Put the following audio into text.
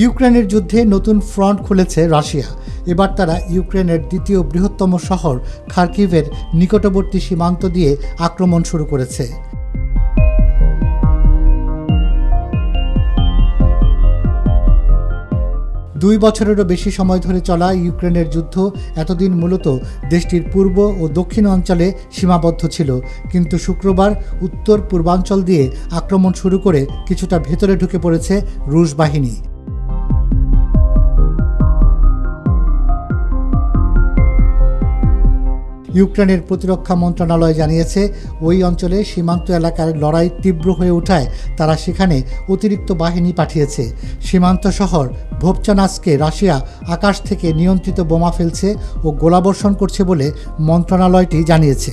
ইউক্রেনের যুদ্ধে নতুন ফ্রন্ট খুলেছে রাশিয়া। এবার তারা ইউক্রেনের দ্বিতীয় বৃহত্তম শহর খার্কিভের নিকটবর্তী সীমান্ত দিয়ে আক্রমণ শুরু করেছে। দুই বছরেরও বেশি সময় ধরে চলা ইউক্রেনের যুদ্ধ এতদিন মূলত দেশটির পূর্ব ও দক্ষিণ অঞ্চলে সীমাবদ্ধ ছিল, কিন্তু শুক্রবার উত্তর পূর্বাঞ্চল দিয়ে আক্রমণ শুরু করে কিছুটা ভেতরে ঢুকে পড়েছে রুশ বাহিনী। ইউক্রেনের প্রতিরক্ষা মন্ত্রণালয় জানিয়েছে, ওই অঞ্চলে সীমান্ত এলাকার লড়াই তীব্র হয়ে ওঠায় তারা সেখানে অতিরিক্ত বাহিনী পাঠিয়েছে। সীমান্ত শহর ভোপচানাসকে রাশিয়া আকাশ থেকে নিয়ন্ত্রিত বোমা ফেলছে ও গোলাবর্ষণ করছে বলে মন্ত্রণালয়টি জানিয়েছে।